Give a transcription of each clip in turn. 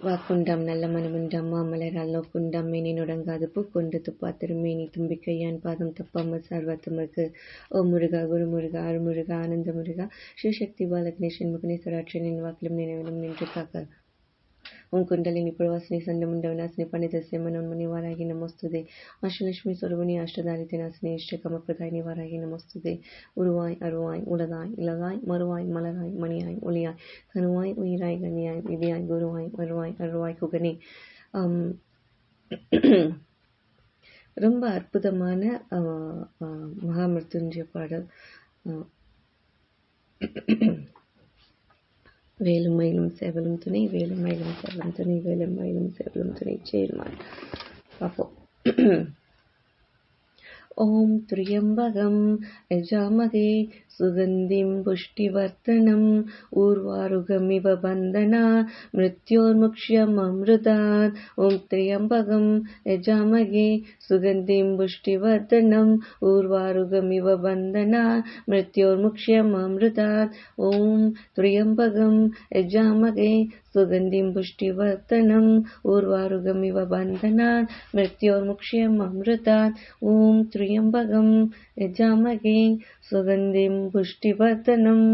வாக்குண்டாம் நல்ல மனமுண்டாம் மாமலரால் நோக்குண்டாம் மேனி நொடங்காது பூக்கொண்டு துப்பா திருமேனி தும்பிக்கையான் பாதம் தப்பாமல் சார்வாத்தமக்கு ஓ முருகா குரு முருகா அருமுருகா ஆனந்த முருகா ஸ்ரீசக்தி பாலகணேசன் முகனேஸ்வராட்சனின் வாக்கிலும் நினைவிலும் நின்று காக்க. ఓం కుండలిని ప్రవాసిని సండముండ వినాశిని పండిత సేమనోన్మని వారాగి నమోస్తుదే అష్టలక్ష్మి స్వరూపిణి అష్టదారిత నాశిని ఇష్టకమ ప్రదాయిని వారాగి నమోస్తుదే உருவாய் அருவாய் உலதாய் இலதாய் மறுவாய் மலராய் மணியாய் ஒளியாய். கருவாய் உயிராய் கனியாய் விதியாய் குருவாய் மறுவாய் அருவாய் குகனே. ரொம்ப அற்புதமான மகாமருத்துஞ்ச பாடல். வேலும் மயிலும் சேவலும் துணை வேலும் மயிலும் சேவலும் துணை வேலும் மயிலும் சேவலும் துணை சேர்மான் பார்ப்போம் ॐ त्र्यम्बकं यजामहे सुगन्धिं पुष्टिवर्धनम् ऊर्वारुगमिव बन्धना मृत्योर्मुक्ष्यममृतात् ॐ त्र्यम्बकं यजामहे सुगन्धिं पुष्टिवर्धनम् ऊर्वारुगमिव बन्धना मृत्योर्मुक्ष्यममृतात् ॐ त्र्यम्बकं यजामहे सुगन्धिं पुष्टिवर्धनम् ऊर्वारुगमिव बन्धनात् मृत्योर्मुक्ष्यममृतात् ॐ त्र्यम्बकं यजामहे सुगन्धिं पुष्टिवर्धनम्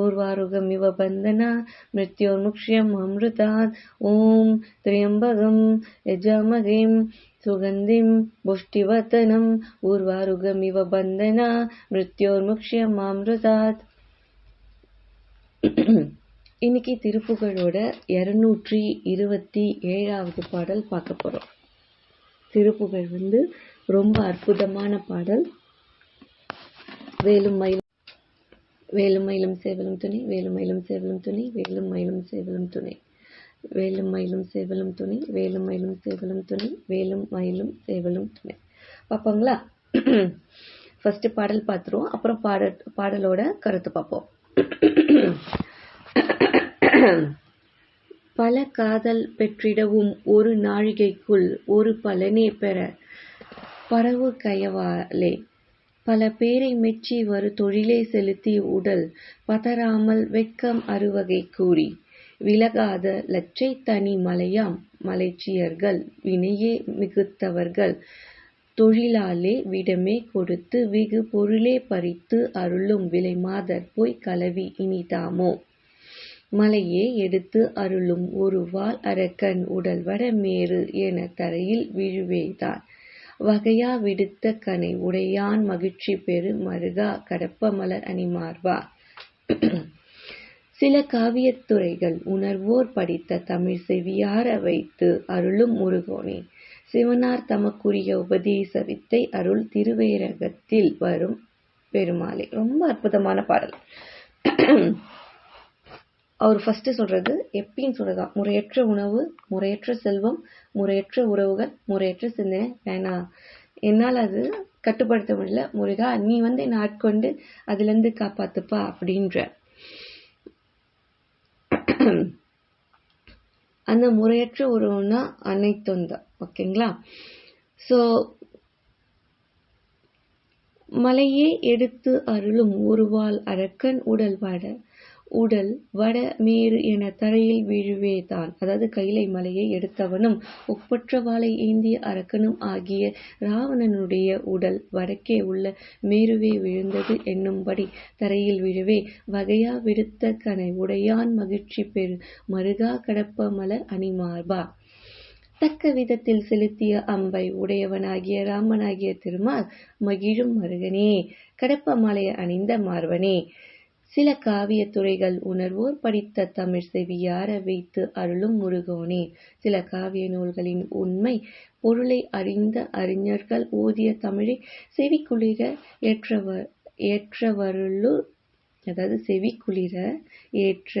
ऊर्वारुगमिव बन्धनात् मृत्योर्मुक्ष्यममृतात् ॐ त्र्यम्बकं यजामहे सुगन्धिं पुष्टिवर्धनम् ऊर्वारुगमिव बन्धना मृत्योर्मुक्ष्यमामृतात् இன்னைக்கு திருப்புகழோட இரநூற்றி இருபத்தி ஏழாவது பாடல் பார்க்க போகிறோம் திருப்புகழ் வந்து ரொம்ப அற்புதமான பாடல். வேலும் மயிலும் வேலும் மயிலும் சேவலும் துணை வேலும் மயிலும் சேவலும் துணை வேலும் மயிலும் சேவலும் துணை. வேலும் மயிலும் சேவலும் துணை வேலும் மயிலும் சேவலும் துணை வேலும் மயிலும் சேவலும் துணை. பார்ப்பாங்களா? ஃபஸ்ட்டு பாடல் பார்த்துருவோம். அப்புறம் பாடல் பாடலோட கருத்து பார்ப்போம். பல காதல் பெற்றிடவும் ஒரு நாழிகைக்குள் ஒரு பலனே பெற பரவு கயவாலே. பல பேரை மெச்சி வரு தொழிலே செலுத்தி உடல் பதறாமல் வெட்கம் அறுவகை கூறி. விலகாத லட்சை தனி மலையாம் மலைச்சியர்கள் வினையே மிகுத்தவர்கள் தொழிலாலே விடமே கொடுத்து வெகு பொருளே பறித்து அருளும் விலை மாதர் போய் கலவி இனிதாமோ? மலையே எடுத்து அருளும் ஒரு வால் அரக்கன் உடல் வடமேறு என தரையில் விழுவேதான் வகையா விடுத்த கனை உடையான் மகிழ்ச்சி பெரு மருகா கடப்ப மலர் அணிமார்வா சில காவியத்துறைகள் உணர்வோர் படித்த தமிழ் செவியார வைத்து அருளும் முருகோனே. சிவனார் தமக்குரிய உபதேச வித்தை அருள் திருவேரகத்தில் வரும் பெருமாளே. ரொம்ப அற்புதமான பாடல். அவர் ஃபர்ஸ்ட் சொல்றது எப்பின்னு சொல்றதா? முறையற்ற உணவு முறையற்ற செல்வம் முறையற்ற உறவுகள் முறையற்ற சிந்தனை. வேணாம் என்னால் அது கட்டுப்படுத்த முடியல. முருகா நீ வந்து என்னை ஆட்கொண்டு அதுலேருந்து காப்பாத்துப்பா அப்படின்ற. அந்த முறையற்ற உறவுனா அனைத்தும் தான். ஓகேங்களா? ஸோ மலையே எடுத்து அருளும் ஒருவாள் அரக்கன் உடல் வாட உடல் வடமேறு என தரையில் வீழுவேதான் அதாவது கைலை மலையை எடுத்தவனும் ஒப்பற்ற வாளை ஏந்திய அரக்கனும் ஆகிய ராவணனுடைய உடல் வடக்கே உள்ள மேருவே விழுந்தது என்னும்படி தரையில் விழுவே. வகையா விடுத்த கனை உடையான் மகிழ்ச்சி பெரு மருகா கடப்ப மலர் அணிமார்பா. தக்க விதத்தில் செலுத்திய அம்பை உடையவனாகிய ராமனாகிய திருமால் மகிழும் மருகனே கடப்ப மலைய அணிந்த மார்வனே சில காவியத் துறைகள் உணர்வோர் படித்த தமிழ் செவியார வைத்து அருளும் முருகோனே? சில காவிய நூல்களின் உண்மை பொருளை அறிந்த அறிஞர்கள் ஓதிய தமிழை செவிக்குளிர ஏற்றவர் ஏற்றவருளுர் அதாவது செவிக்குளிர ஏற்ற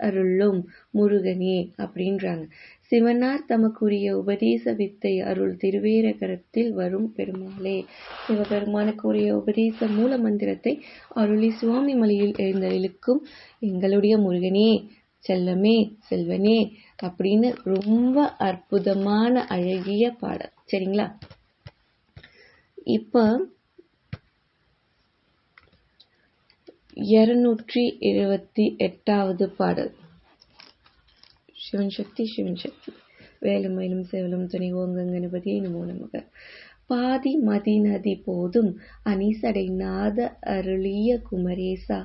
அருளும் முருகனே அப்படின்றாங்க. சிவனார் தமக்குரிய உபதேச வித்தை அருள் திருவேரகரத்தில் வரும் பெருமாளே. சிவபெருமானுக்குரிய உபதேச மூல மந்திரத்தை அருளி சுவாமி மலையில் எழுந்தருளுக்கும் எங்களுடைய முருகனே செல்லமே செல்வனே அப்படின்னு ரொம்ப அற்புதமான அழகிய பாடல். சரிங்களா? இப்போ இருநூற்றி இருபத்தி எட்டாவது பாடல். சிவன் சக்தி சிவன் சக்தி வேலும் மயிலும் சேவலும் துணை ஓங்க கணபதியை நமோ நமக பாதி மதி நதி போதும் அணிசடை நாத அருளிய குமரேசா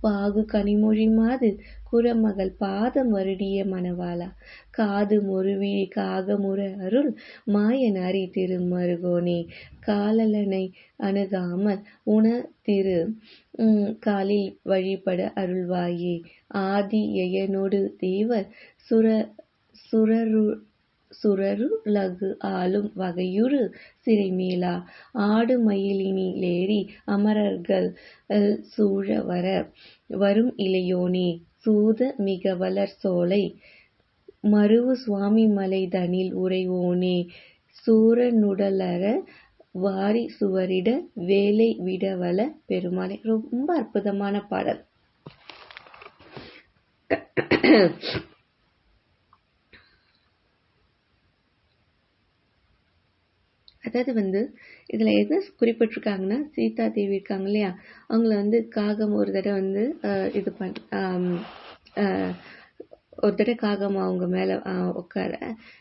பாகு கனிமொழி மாது குரமகள் பாதம் வருடிய மணவாளா. காது மொருவிழி காகமுற அருள் மாயனாரி அரி திருமருகோனே. காலலனை அணுகாமல் உண திரு காலில் வழிபட அருள்வாயே. ஆதி எயனொடு தேவர் சுர சுரரு சுரருலகு ஆளும் வகையுறு சிறைமேலா. ஆடு மயிலினிலேறி அமரர்கள் சூழ வர வரும் இளையோனே. சூத மிகவலர் சோலை. மருவு சுவாமி மலை தனில் உறைவோனே. சூரனுடலற வாரி சுவரிட வேலை விடவல பெருமாளை. ரொம்ப அற்புதமான பாடல். அதாவது வந்து இதில் எது குறிப்பிட்டிருக்காங்கன்னா சீதா தேவி இருக்காங்க இல்லையா? அவங்கள வந்து காகம் ஒரு தடவை வந்து இது பண் ஒரு தடவை காகம் அவங்க மேலே உட்கார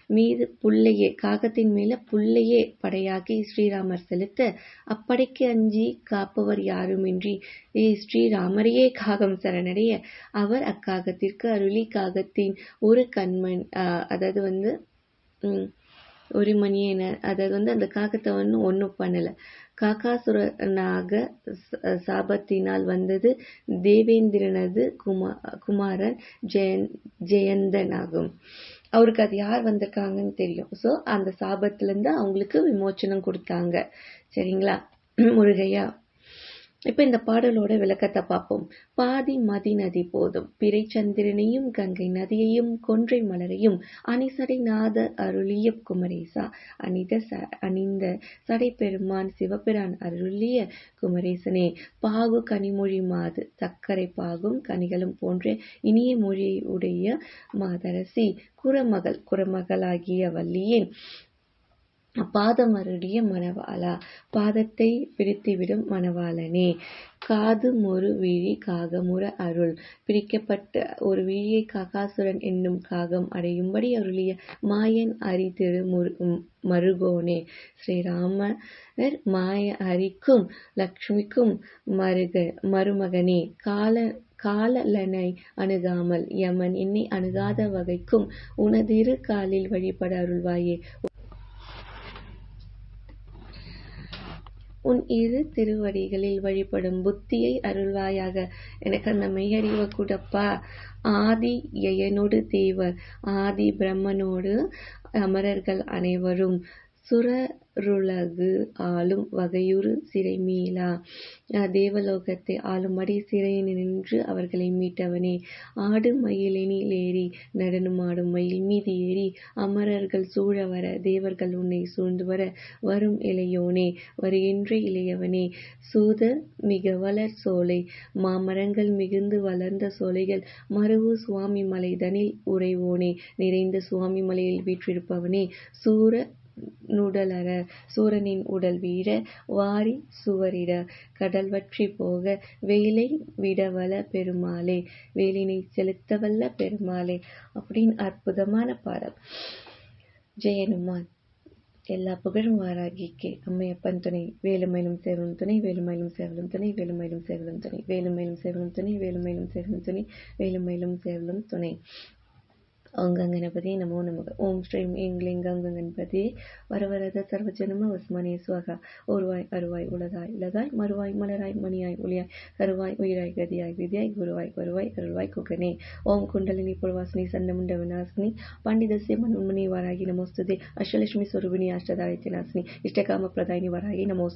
மீது புல்லையே காகத்தின் மேலே புல்லையே படையாக்கி ஸ்ரீராமர் செலுத்த அப்படைக்கு அஞ்சி காப்பவர் யாருமின்றி ஸ்ரீராமரையே காகம் சரணடைய அவர் அக்காகத்திற்கு அருளி காகத்தின் ஒரு கண்மண் அதாவது வந்து ஒரு மணியன அதாவது வந்து அந்த காகத்தை ஒன்றும் ஒன்றும் பண்ணலை. காக்காசுரனாக சாபத்தினால் வந்தது தேவேந்திரனது குமா குமாரன் ஜெயன் ஜெயந்தன் ஆகும் அவருக்கு அது யார் வந்திருக்காங்கன்னு தெரியும். ஸோ அந்த சாபத்திலேருந்து அவங்களுக்கு விமோச்சனம் கொடுத்தாங்க. சரிங்களா? முருகையா? இப்ப இந்த பாடலோட விளக்கத்தை பார்ப்போம். பாதி மதி நதி போதும். பிறை சந்திரனையும் கங்கை நதியையும் கொன்றை மலரையும் அணிசடை நாத அருளிய குமரேசா. அணித ச- அணிந்த சடை பெருமான் சிவபிரான் அருளிய குமரேசனே. பாகு கனிமொழி மாது சர்க்கரை பாகும் கனிகளும் போன்ற இனிய மொழியை உடைய மாதரசி. குரமகள் குரமகளாகிய வள்ளியின் பாதமருடைய மணவாளா? பாதத்தை பிரித்துவிடும் மணவாளனே. காது மொரு விழி காகமுற அருள். பிரிக்கப்பட்ட ஒரு விழியை காகாசுரன் என்னும் காகம் அடையும்படி அருளிய மாயன் அரி திரு முரு- மருகோனே. ஸ்ரீராமர் மாய அரிக்கும் லக்ஷ்மிக்கும் மருக மருமகனே. கால காலலனை அணுகாமல் யமன் என்னை அணுகாத வகைக்கும் உனதிரு காலில் வழிபட அருள்வாயே. உன் இரு திருவடிகளில் வழிபடும் புத்தியை அருள்வாயாக. எனக்கு அந்த மெய்யறிவை கூடப்பா. ஆதி எயனோடு தேவர் ஆதி பிரம்மனோடு அமரர்கள் அனைவரும். சுர சுரருலகு ஆளும் வகையுறு சிறைமீளா. தேவலோகத்தை ஆளும்படி சிறையில் நின்று அவர்களை மீட்டவனே. ஆடு மயிலினில் ஏறி நடனமாடும் மயில் மீது ஏறி அமரர்கள் சூழ வர தேவர்கள் உன்னை சூழ்ந்து வர வரும் இளையோனே வருகின்ற இளையவனே. சூத மிக வளர் சோலை மாமரங்கள் மிகுந்து வளர்ந்த சோலைகள் மருவு சுவாமி மலைதனில் உறைவோனே. நிறைந்த சுவாமி மலையில் வீற்றிருப்பவனே சூர நுடலற சூரனின் உடல் வீழ வாரி சுவரிட கடல் வற்றி போக வேலை விடவல பெருமாளே வேலினை செலுத்தவல்ல பெருமாளே அப்படின்னு அற்புதமான பாடல். ஜெயனுமான் எல்லா புகழும் வாராகிக்கே அம்மையப்பன் துணை வேலுமயிலும் சேவலும் துணை வேலுமயிலும் சேவலும் துணை வேலுமயிலும் சேவலும் துணை வேலுமயிலும் சேவலும் துணை வேலுமயிலும் சேவலும் துணை வேலுமயிலும் சேவலும் துணை. ஓம் கங்கணபதி நமோ நமக. ஓம் ஸ்ரீம் இங்லிங் கங்க கணபதி. வரவரத சர்வஜனம உஸ்மானிய சுவகா. ஒருவாய் அருவாய் உலகாய் உலகாய் மறுவாய் மலராய் மணியாய் ஒளியாய். கருவாய் உயிராய் கதியாய் விதியாய் குருவாய் வருவாய் அருள்வாய் குகனே ஓம் குண்டலினி புர்வாசினி சண்டமுண்ட விநாசினி. பண்டிதசிய மனுமணி வராகி நமோஸ்துதே. அஷ்டலட்சுமி சுரூபிணி அஷ்டதாயத்தி நாசினி இஷ்டகாம பிரதாயினி வராகி நமோஸ்து